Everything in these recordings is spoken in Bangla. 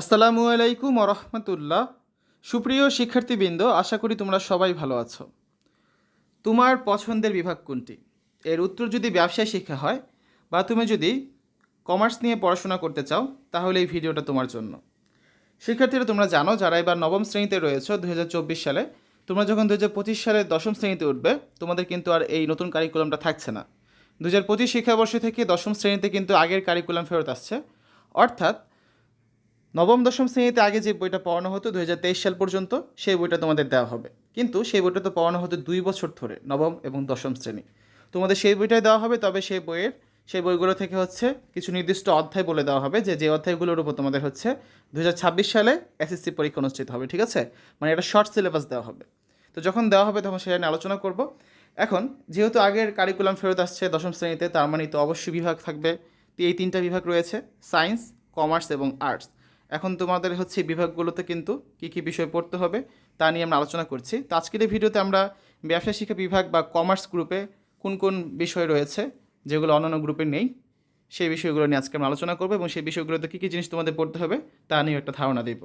আসসালামু আলাইকুম রহমতুল্লাহ। সুপ্রিয় শিক্ষার্থীবৃন্দ, আশা করি তোমরা সবাই ভালো আছো। তোমার পছন্দের বিভাগ কোনটি? এর উত্তর যদি ব্যবসায় শিক্ষা হয় বা তুমি যদি কমার্স নিয়ে পড়াশোনা করতে চাও, তাহলে এই ভিডিওটা তোমার জন্য। শিক্ষার্থীরা, তোমরা জানো, যারা এবার নবম শ্রেণীতে রয়েছে দু হাজার চব্বিশ সালে, তোমরা যখন দু হাজার পঁচিশ সালে দশম শ্রেণীতে উঠবে, তোমাদের কিন্তু আর এই নতুন কারিকুলামটা থাকছে না। দু হাজার পঁচিশ শিক্ষাবর্ষ থেকে দশম শ্রেণীতে কিন্তু আগের কারিকুলাম ফেরত আসছে। অর্থাৎ নবম, দশম শ্রেণীতে আগে যে বইটা পড়ানো হতো দু হাজার তেইশ সাল পর্যন্ত, সেই বইটা তোমাদের দেওয়া হবে। কিন্তু সেই বইটা তো পড়ানো হতো দুই বছর ধরে, নবম এবং দশম শ্রেণি। তোমাদের সেই বইটাই দেওয়া হবে, তবে সেই বইয়ের, সেই বইগুলো থেকে হচ্ছে কিছু নির্দিষ্ট অধ্যায় বলে দেওয়া হবে, যে যে অধ্যায়গুলোর উপর তোমাদের হচ্ছে দু হাজার ছাব্বিশ সালে এসএসসি পরীক্ষা অনুষ্ঠিত হবে, ঠিক আছে? মানে এটা শর্ট সিলেবাস দেওয়া হবে। তো যখন দেওয়া হবে, তখন সেটা আলোচনা করব। এখন, যেহেতু আগের কারিকুলাম ফেরত আসছে দশম শ্রেণীতে, তার মানে তো অবশ্যই বিভাগ থাকবে। এই তিনটা বিভাগ রয়েছে সায়েন্স কমার্স এবং আর্টস এখন তোমাদের হচ্ছে বিভাগগুলোতে কিন্তু কী কী বিষয় পড়তে হবে তা নিয়ে আমরা আলোচনা করছি। তো আজকের এই ভিডিওতে আমরা ব্যবসা শিক্ষা বিভাগ বা কমার্স গ্রুপে কোন কোন বিষয় রয়েছে যেগুলো অন্যান্য গ্রুপে নেই, সেই বিষয়গুলো নিয়ে আজকে আমরা আলোচনা করব এবং সেই বিষয়গুলোতে কী কী জিনিস তোমাদের পড়তে হবে তা নিয়ে একটা ধারণা দেব।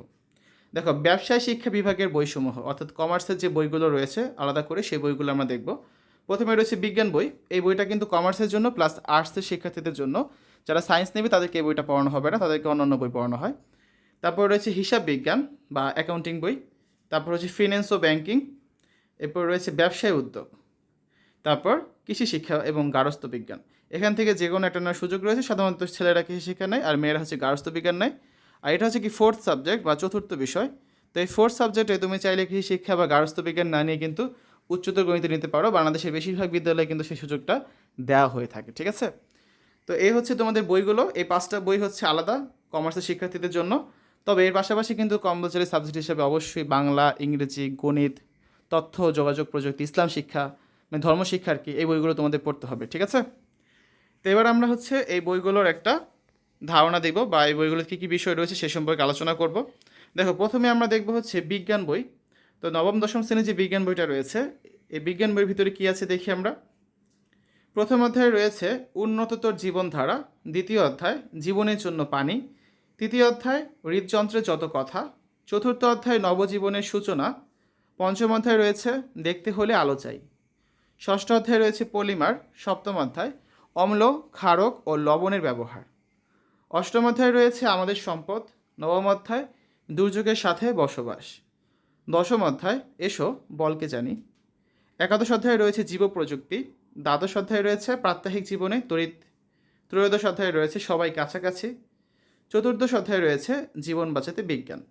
দেখো, ব্যবসায় শিক্ষা বিভাগের বইসমূহ, অর্থাৎ কমার্সের যে বইগুলো রয়েছে, আলাদা করে সেই বইগুলো আমরা দেখব। প্রথমে রয়েছে বিজ্ঞান বই। এই বইটা কিন্তু কমার্সের জন্য, প্লাস আর্টসের শিক্ষার্থীদের জন্য। যারা সায়েন্স নেবে, তাদেরকে এই বইটা পড়ানো হবে না, তাদেরকে অন্যান্য বই পড়ানো হয়। তারপর রয়েছে হিসাব বিজ্ঞান বা অ্যাকাউন্টিং বই, তারপর হচ্ছে ফিন্যান্স ও ব্যাংকিং এরপর রয়েছে ব্যবসায় উদ্যোগ, তারপর কৃষি শিক্ষা এবং গারস্থ বিজ্ঞান। এখান থেকে যে কোনো একটা সুযোগ রয়েছে, সাধারণত ছেলেরা কৃষি শিক্ষা নেয় আর মেয়েরা হচ্ছে গারস্থ বিজ্ঞান নেয়। আর এটা হচ্ছে কি ফোর্থ সাবজেক্ট বা চতুর্থ বিষয়। তো এই ফোর্থ সাবজেক্টে তুমি চাইলে কৃষি শিক্ষা বা গারস্থ বিজ্ঞান না নিয়ে কিন্তু উচ্চতর গণিত নিতে পারো। বাংলাদেশের বেশিরভাগ বিদ্যালয়ে কিন্তু সেই সুযোগটা দেওয়া হয়ে থাকে, ঠিক আছে? তো এই হচ্ছে তোমাদের বইগুলো। এই পাঁচটা বই হচ্ছে আলাদা কমার্সের শিক্ষার্থীদের জন্য। তবে এর পাশাপাশি কিন্তু কম্পালসারি সাবজেক্ট হিসেবে অবশ্যই বাংলা, ইংরেজি, গণিত, তথ্য, যোগাযোগ প্রযুক্তি, ইসলাম শিক্ষা মানে ধর্মশিক্ষা আর কি এই বইগুলো তোমাদের পড়তে হবে, ঠিক আছে? তো এবার আমরা হচ্ছে এই বইগুলোর একটা ধারণা দেব বা এই বইগুলোর কী কী বিষয় রয়েছে সে সম্পর্কে আলোচনা করব। দেখো, প্রথমে আমরা দেখব হচ্ছে বিজ্ঞান বই। তো নবম, দশম শ্রেণির যে বিজ্ঞান বইটা রয়েছে, এই বিজ্ঞান বইয়ের ভিতরে কী আছে দেখি আমরা। প্রথম অধ্যায়ে রয়েছে উন্নততর জীবনধারা, দ্বিতীয় অধ্যায়, জীবনের জন্য পানি তৃতীয় অধ্যায়, হৃদযন্ত্রের যত কথা। চতুর্থ অধ্যায়, নবজীবনের সূচনা। পঞ্চম অধ্যায় রয়েছে, দেখতে হলে আলো চাই। ষষ্ঠ অধ্যায় রয়েছে, পলিমার। সপ্তম অধ্যায়, অম্ল, ক্ষারক ও লবণের ব্যবহার। অষ্টম অধ্যায় রয়েছে, আমাদের সম্পদ। নবম অধ্যায়, দুর্যোগের সাথে বসবাস। দশম অধ্যায়, এসো, বলকে জানি। একাদশ অধ্যায়ে রয়েছে জীব প্রযুক্তি দ্বাদশ অধ্যায়ে রয়েছে, প্রাত্যহিক জীবনে তড়িৎ। ত্রয়োদশ অধ্যায়ে রয়েছে, সবাই কাছাকাছি। চতুর্দশ অধ্যায়ে রয়েছে জীবন বাঁচাতে বিজ্ঞান।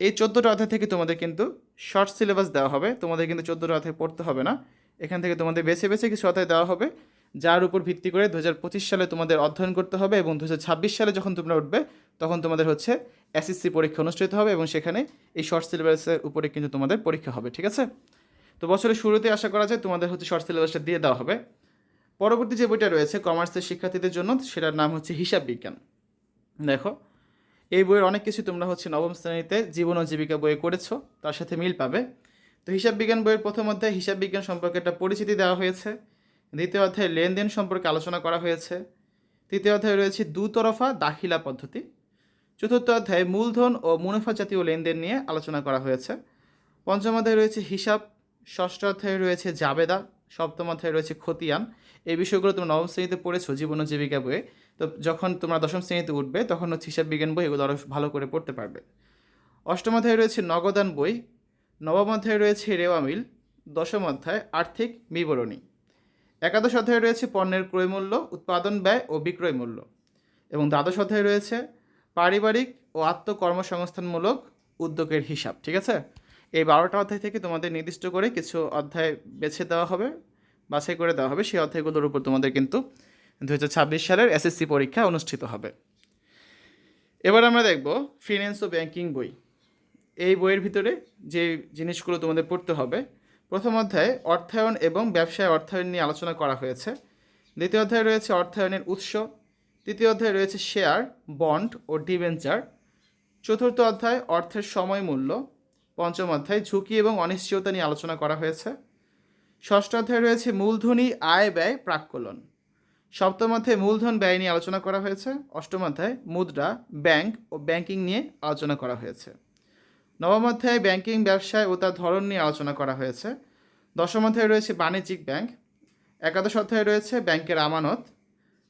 এই চোদ্দোটা অধ্যায় থেকে তোমাদের কিন্তু শর্ট সিলেবাস দেওয়া হবে। তোমাদের কিন্তু চোদ্দোটা অধ্যায় পড়তে হবে না। এখান থেকে তোমাদের বেছে বেছে কিছু অধ্যায় দেওয়া হবে, যার উপর ভিত্তি করে দু হাজার পঁচিশ সালে তোমাদের অধ্যয়ন করতে হবে এবং দু হাজার ছাব্বিশ সালে যখন তোমরা উঠবে, তখন তোমাদের হচ্ছে এসএসসি পরীক্ষা অনুষ্ঠিত হবে এবং সেখানে এই শর্ট সিলেবাসের উপরে কিন্তু তোমাদের পরীক্ষা হবে, ঠিক আছে? তো বছরের শুরুতে আশা করা যায় তোমাদের হচ্ছে শর্ট সিলেবাসটা দিয়ে দেওয়া হবে। পরবর্তী যে বইটা রয়েছে কমার্সের শিক্ষার্থীদের জন্য, সেটার নাম হচ্ছে হিসাব বিজ্ঞান। দেখো এই বইয়ের অনেক কিছু তোমরা হচ্ছে নবম শ্রেণীতে জীবন ও জীবিকা বইয়ে করেছ, তার সাথে মিল পাবে। তো হিসাব বিজ্ঞান বইয়ের প্রথম অধ্যায়ে হিসাব বিজ্ঞান সম্পর্কে একটা পরিচিতি দেওয়া হয়েছে। দ্বিতীয় অধ্যায়ে লেনদেন সম্পর্কে আলোচনা করা হয়েছে। তৃতীয় অধ্যায়ে রয়েছে দুতরফা দাখিলা পদ্ধতি। চতুর্থ অধ্যায়ে মূলধন ও মুনাফা জাতীয় লেনদেন নিয়ে আলোচনা করা হয়েছে। পঞ্চম অধ্যায়ে রয়েছে হিসাব। ষষ্ঠ অধ্যায়ে রয়েছে জাবেদা। সপ্তম অধ্যায়ে রয়েছে খতিয়ান। এই বিষয়গুলো তোমরা নবম শ্রেণীতে পড়েছো জীবন ও জীবিকা বইয়ে। তো যখন তোমরা দশম শ্রেণীতে উঠবে, তখন হচ্ছে হিসাব বিজ্ঞান বই এগুলো আরও ভালো করে পড়তে পারবে। অষ্টম অধ্যায়ে রয়েছে নগদান বই। নবম অধ্যায়ে রয়েছে রেওয়া মিল। দশম অধ্যায় আর্থিক বিবরণী। একাদশ অধ্যায়ে রয়েছে পণ্যের ক্রয় মূল্য, উৎপাদন ব্যয় ও বিক্রয় মূল্য। এবং দ্বাদশ অধ্যায়ে রয়েছে পারিবারিক ও আত্মকর্মসংস্থানমূলক উদ্যোগের হিসাব, ঠিক আছে? এই বারোটা অধ্যায় থেকে তোমাদের নির্দিষ্ট করে কিছু অধ্যায় বেছে দেওয়া হবে, বাছাই করে দেওয়া হবে। সেই অধ্যায়গুলোর উপর তোমাদের কিন্তু দু হাজার ছাব্বিশ সালের এসএসসি পরীক্ষা অনুষ্ঠিত হবে। এবার আমরা দেখব ফিন্যান্স ও ব্যাংকিং বই। এই বইয়ের ভিতরে যে জিনিসগুলো তোমাদের পড়তে হবে, প্রথম অধ্যায়ে অর্থায়ন এবং ব্যবসায় অর্থায়ন নিয়ে আলোচনা করা হয়েছে। দ্বিতীয় অধ্যায়ে রয়েছে অর্থায়নের উৎস। তৃতীয় অধ্যায়ে রয়েছে শেয়ার বন্ড ও ডিভেঞ্চার চতুর্থ অধ্যায় অর্থের সময় মূল্য। পঞ্চম অধ্যায় ঝুঁকি এবং অনিশ্চয়তা নিয়ে আলোচনা করা হয়েছে। ষষ্ঠ অধ্যায়ে রয়েছে মূলধনী আয় ব্যয় প্রাক্কলন। সপ্তম অধ্যায়ে মূলধন ব্যয় নিয়ে আলোচনা করা হয়েছে। অষ্টম অধ্যায় মুদ্রা, ব্যাংক ও ব্যাংকিং নিয়ে আলোচনা করা হয়েছে। নবম অধ্যায়ে ব্যাংকিং ব্যবসায় ও তার ধরন নিয়ে আলোচনা করা হয়েছে। দশম অধ্যায়ে রয়েছে বাণিজ্যিক ব্যাংক। একাদশ অধ্যায়ে রয়েছে ব্যাংকের আমানত।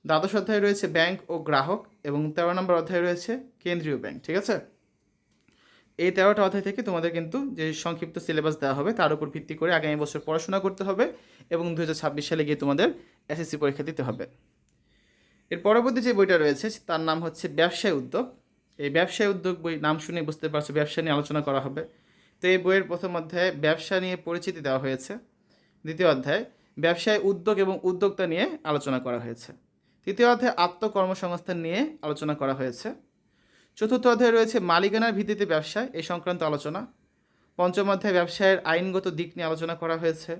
দ্বাদশ অধ্যায়ে রয়েছে ব্যাংক ও গ্রাহক এবং তেরো নম্বর অধ্যায়ে রয়েছে কেন্দ্রীয় ব্যাংক, ঠিক আছে? এই তেরোটা অধ্যায় থেকে তোমাদের কিন্তু যে সংক্ষিপ্ত সিলেবাস দেওয়া হবে, তার উপর ভিত্তি করে আগামী বছর পড়াশোনা করতে হবে এবং দু হাজার ছাব্বিশ সালে গিয়ে তোমাদের এসএসসি পরীক্ষা দিতে হবে। এর পরবর্তী যে বইটা রয়েছে, তার নাম হচ্ছে ব্যবসায় উদ্যোগ। এই ব্যবসায় উদ্যোগ বই নাম শুনে বুঝতে পারছ, ব্যবসা নিয়ে আলোচনা করা হবে। তো এই বইয়ের প্রথম অধ্যায়ে ব্যবসা নিয়ে পরিচিতি দেওয়া হয়েছে। দ্বিতীয় অধ্যায়, ব্যবসায় উদ্যোগ এবং উদ্যোক্তা নিয়ে আলোচনা করা হয়েছে। তৃতীয় অধ্যায়ে, আত্মকর্মসংস্থান নিয়ে আলোচনা করা হয়েছে। চতুর্থ অধ্যায়ে রয়েছে মালিকানার ভিত্তিতে ব্যবসা এই সংক্রান্ত আলোচনা। পঞ্চম অধ্যায়ে ব্যবসায়ের আইনগত দিক নিয়ে আলোচনা করা হয়েছে।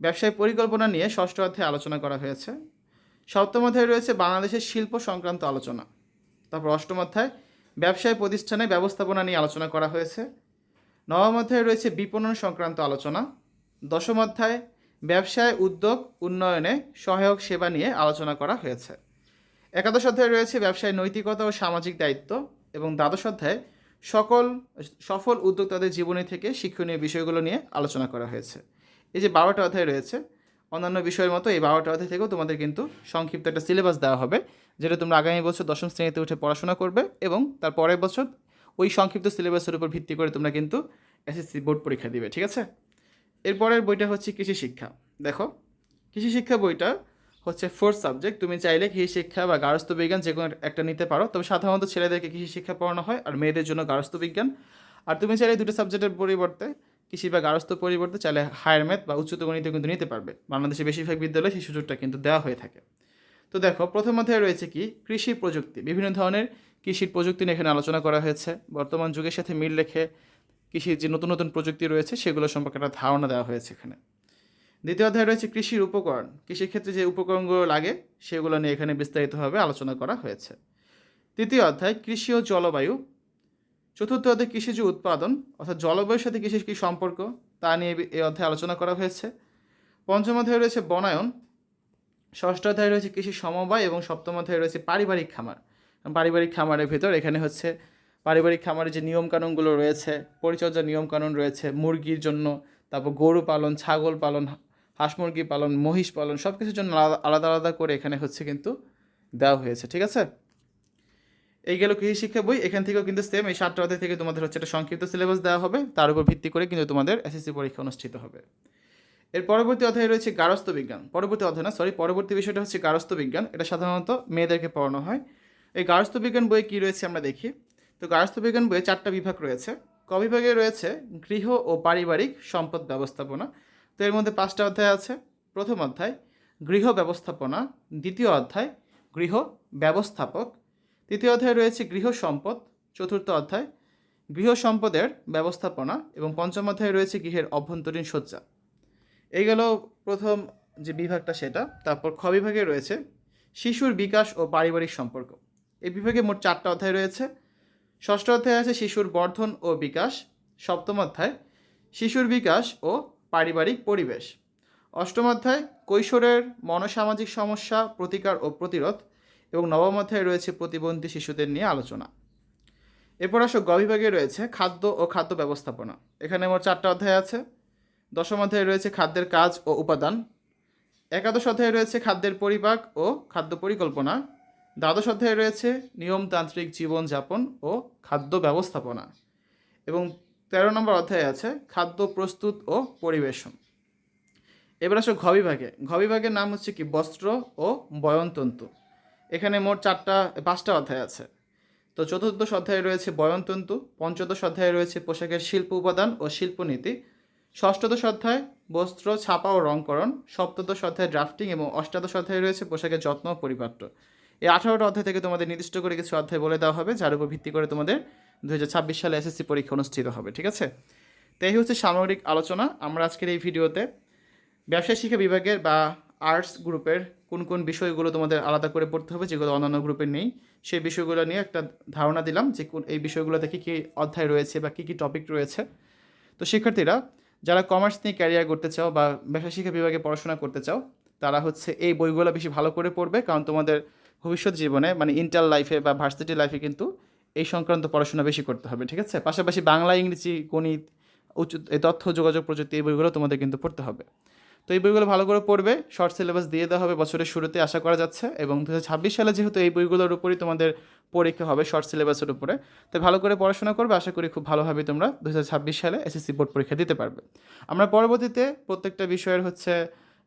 ব্যবসায় পরিকল্পনা নিয়ে ষষ্ঠ অধ্যায়ে আলোচনা করা হয়েছে। সপ্তম অধ্যায়ে রয়েছে বাংলাদেশের শিল্প সংক্রান্ত আলোচনা। তারপর অষ্টম অধ্যায় ব্যবসায় প্রতিষ্ঠানে ব্যবস্থাপনা নিয়ে আলোচনা করা হয়েছে। নবম অধ্যায়ে রয়েছে বিপণন সংক্রান্ত আলোচনা। দশম অধ্যায় ব্যবসায় উদ্যোগ, উন্নয়নে সহায়ক সেবা নিয়ে আলোচনা করা হয়েছে। একাদশ অধ্যায়ে রয়েছে ব্যবসায় নৈতিকতা ও সামাজিক দায়িত্ব। এবং দ্বাদশ অধ্যায় সকল, সফল উদ্যোক্তাদের জীবনী থেকে শিক্ষণীয় বিষয়গুলো নিয়ে আলোচনা করা হয়েছে। এই যে বারোটা অধ্যায় রয়েছে, অন্যান্য বিষয়ের মতো এই বারোটা অধ্যায় থেকেও তোমাদের কিন্তু সংক্ষিপ্ত একটা সিলেবাস দেওয়া হবে, যেটা তোমরা আগামী বছর দশম শ্রেণীতে উঠে পড়াশোনা করবে এবং তার পরের বছর ওই সংক্ষিপ্ত সিলেবাসের উপর ভিত্তি করে তোমরা কিন্তু এসএসসি বোর্ড পরীক্ষা দিবে, ঠিক আছে? এরপরের বইটা হচ্ছে কৃষি শিক্ষা। দেখো, কৃষি শিক্ষা বইটা হচ্ছে ফোর্থ সাবজেক্ট তুমি চাইলে কৃষি শিক্ষা বা গার্হস্থ্য বিজ্ঞান যে কোনো একটা নিতে পারো। তবে সাধারণত ছেলেদেরকে কৃষি শিক্ষা পড়ানো হয় আর মেয়েদের জন্য গার্হস্থ্য বিজ্ঞান। আর তুমি চাইলে দুটো সাবজেক্টের পরিবর্তে কৃষি বা গার্হস্থ্য পরিবর্তে চাইলে হায়ার ম্যাথ বা উচ্চতর গণিত কিন্তু নিতে পারবে। বাংলাদেশে বেশিরভাগ বিদ্যালয়ে সেই সুযোগটা কিন্তু দেওয়া হয়ে থাকে। তো দেখো, প্রথম অধ্যায়ে রয়েছে কি? কৃষি প্রযুক্তি। বিভিন্ন ধরনের কৃষির প্রযুক্তি নিয়ে এখানে আলোচনা করা হয়েছে। বর্তমান যুগের সাথে মিল রেখে কৃষির যে নতুন নতুন প্রযুক্তি রয়েছে, সেগুলো সম্পর্কে একটা ধারণা দেওয়া হয়েছে এখানে। দ্বিতীয় অধ্যায় রয়েছে কৃষির উপকরণ। কৃষিক্ষেত্রে যে উপকরণগুলো লাগে, সেগুলো নিয়ে এখানে বিস্তারিতভাবে আলোচনা করা হয়েছে। তৃতীয় অধ্যায়, কৃষি ও জলবায়ু। চতুর্থ অধ্যায় কৃষিজ উৎপাদন, অর্থাৎ জলবায়ুর সাথে কৃষির কী সম্পর্ক, তা নিয়ে এই অধ্যায়ে আলোচনা করা হয়েছে। পঞ্চম অধ্যায়ে রয়েছে বনায়ন। ষষ্ঠ অধ্যায়ে রয়েছে কৃষি সমবায় এবং সপ্তম অধ্যায়ে রয়েছে পারিবারিক খামার। পারিবারিক খামারের ভেতর এখানে হচ্ছে পারিবারিক খামারের যে নিয়মকানুনগুলো রয়েছে পরিচর্যার নিয়মকানুন রয়েছে, মুরগির জন্য, তারপর গরু পালন, ছাগল পালন হাঁস মুরগি পালন, মহিষ পালন সব কিছুর জন্য আলাদা আলাদা করে এখানে হচ্ছে কিন্তু দেওয়া হয়েছে, ঠিক আছে? এই গেল কৃষি শিক্ষা বই, এখান থেকেও কিন্তু সেম এই সাতটা অধ্যায় থেকে তোমাদের হচ্ছে একটা সংক্ষিপ্ত সিলেবাস দেওয়া হবে, তার উপর ভিত্তি করে কিন্তু তোমাদের এসএসসি পরীক্ষা অনুষ্ঠিত হবে। এর পরবর্তী অধ্যায় রয়েছে গারস্থ বিজ্ঞান, পরবর্তী অধ্যায় না সরি পরবর্তী বিষয়টা হচ্ছে গারস্থ বিজ্ঞান, এটা সাধারণত মেয়েদেরকে পড়ানো হয়। এই গারস্থ বিজ্ঞান বইয়ে কী রয়েছে আমরা দেখি? তো গারস্থ বিজ্ঞান বইয়ে চারটা বিভাগ রয়েছে, ক বিভাগে রয়েছে গৃহ ও পারিবারিক সম্পদ ব্যবস্থাপনা তো এর মধ্যে পাঁচটা অধ্যায় আছে। প্রথম অধ্যায়, গৃহ ব্যবস্থাপনা। দ্বিতীয় অধ্যায়, গৃহ ব্যবস্থাপক। তৃতীয় অধ্যায় রয়েছে গৃহ সম্পদ। চতুর্থ অধ্যায়, গৃহ সম্পদের ব্যবস্থাপনা। এবং পঞ্চম অধ্যায়ে রয়েছে গৃহের অভ্যন্তরীণ সজ্জা এই গেল প্রথম যে বিভাগটা সেটা। তারপর খ বিভাগে রয়েছে শিশুর বিকাশ ও পারিবারিক সম্পর্ক। এই বিভাগে মোট চারটা অধ্যায় রয়েছে। ষষ্ঠ অধ্যায় আছে শিশুর বর্ধন ও বিকাশ। সপ্তম অধ্যায়, শিশুর বিকাশ ও পারিবারিক পরিবেশ। অষ্টম অধ্যায়, কৈশোরের মনসামাজিক সমস্যা, প্রতিকার ও প্রতিরোধ এবং নবম অধ্যায়ে রয়েছে প্রতিবন্ধী শিশুদের নিয়ে আলোচনা। এরপর আসো গ বিভাগে রয়েছে খাদ্য ও খাদ্য ব্যবস্থাপনা। এখানে মোট চারটা অধ্যায় আছে। দশম অধ্যায়ে রয়েছে খাদ্যের কাজ ও উপাদান। একাদশ অধ্যায়ে রয়েছে খাদ্যের পরিপাক ও খাদ্য পরিকল্পনা। দ্বাদশ অধ্যায়ে রয়েছে নিয়মতান্ত্রিক জীবনযাপন ও খাদ্য ব্যবস্থাপনা। এবং তেরো নম্বর অধ্যায়ে আছে, খাদ্য প্রস্তুত ও পরিবেশন। এবার আসো ঘবিভাগে ঘবিভাগের নাম হচ্ছে কি? বস্ত্র ও বয়নতন্তু। এখানে মোট চারটা, পাঁচটা অধ্যায় আছে। তো চতুর্দশ অধ্যায়ে রয়েছে বয়নতন্তু, পঞ্চদশ অধ্যায়ে রয়েছে পোশাকের শিল্প উপাদান ও শিল্পনীতি, ষষ্ঠদশ অধ্যায় বস্ত্র, ছাপা ও রংকরণ, সপ্তদশ অধ্যায় ড্রাফটিং এবং অষ্টাদশ অধ্যায়ে রয়েছে পোশাকের যত্ন ও পরিপাট্য। এই আঠারোটা অধ্যায় থেকে তোমাদের নির্দিষ্ট করে কিছু অধ্যায় বলে দেওয়া হবে, যার উপর ভিত্তি করে তোমাদের দু হাজার ছাব্বিশ সালে এসএসসি পরীক্ষা অনুষ্ঠিত হবে, ঠিক আছে? তো এই হচ্ছে সামগ্রিক আলোচনা। আমরা আজকের এই ভিডিওতে ব্যবসায় শিক্ষা বিভাগের বা আর্টস গ্রুপের কোন কোন বিষয়গুলো তোমাদের আলাদা করে পড়তে হবে, যেগুলো অন্যান্য গ্রুপের নেই, সেই বিষয়গুলো নিয়ে একটা ধারণা দিলাম যে কোন এই বিষয়গুলোতে কী কী অধ্যায় রয়েছে বা কী কী টপিক রয়েছে। তো শিক্ষার্থীরা, যারা কমার্স নিয়ে ক্যারিয়ার করতে চাও বা ব্যবসা শিক্ষা বিভাগে পড়াশোনা করতে চাও, তারা হচ্ছে এই বইগুলো বেশি ভালো করে পড়বে, কারণ তোমাদের ভবিষ্যৎ জীবনে মানে ইন্টার লাইফে বা ভার্সিটি লাইফে কিন্তু এই সংক্রান্ত পড়াশোনা বেশি করতে হবে, ঠিক আছে? পাশাপাশি বাংলা, ইংরেজি, গণিত, উচ্চ, এই তথ্য, যোগাযোগ প্রযুক্তি এই বইগুলো তোমাদের কিন্তু পড়তে হবে। তো এই বইগুলো ভালো করে পড়বে শর্ট সিলেবাস দিয়ে দেওয়া হবে, বছরের শুরুতে আশা করা যাচ্ছে, এবং দু হাজার ছাব্বিশ সালে যেহেতু এই বইগুলোর উপরই তোমাদের পরীক্ষা হবে শর্ট সিলেবাসের উপরে, তাই ভালো করে পড়াশোনা করবে, আশা করি খুব ভালোভাবে তোমরা দু হাজার ছাব্বিশ সালে এসএসসি বোর্ড পরীক্ষা দিতে পারবে। আমরা পরবর্তীতে প্রত্যেকটা বিষয়ের হচ্ছে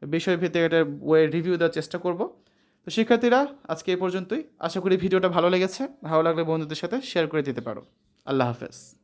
বিষয়ভিত্তিক একটা বইয়ের রিভিউ দেওয়ার চেষ্টা করব। তো শিক্ষার্থীরা, আজকে এই পর্যন্তই। আশা করি ভিডিওটা ভালো লেগেছে। ভালো লাগলে বন্ধুদের সাথে শেয়ার করে দিতে পারো। আল্লাহ হাফেজ।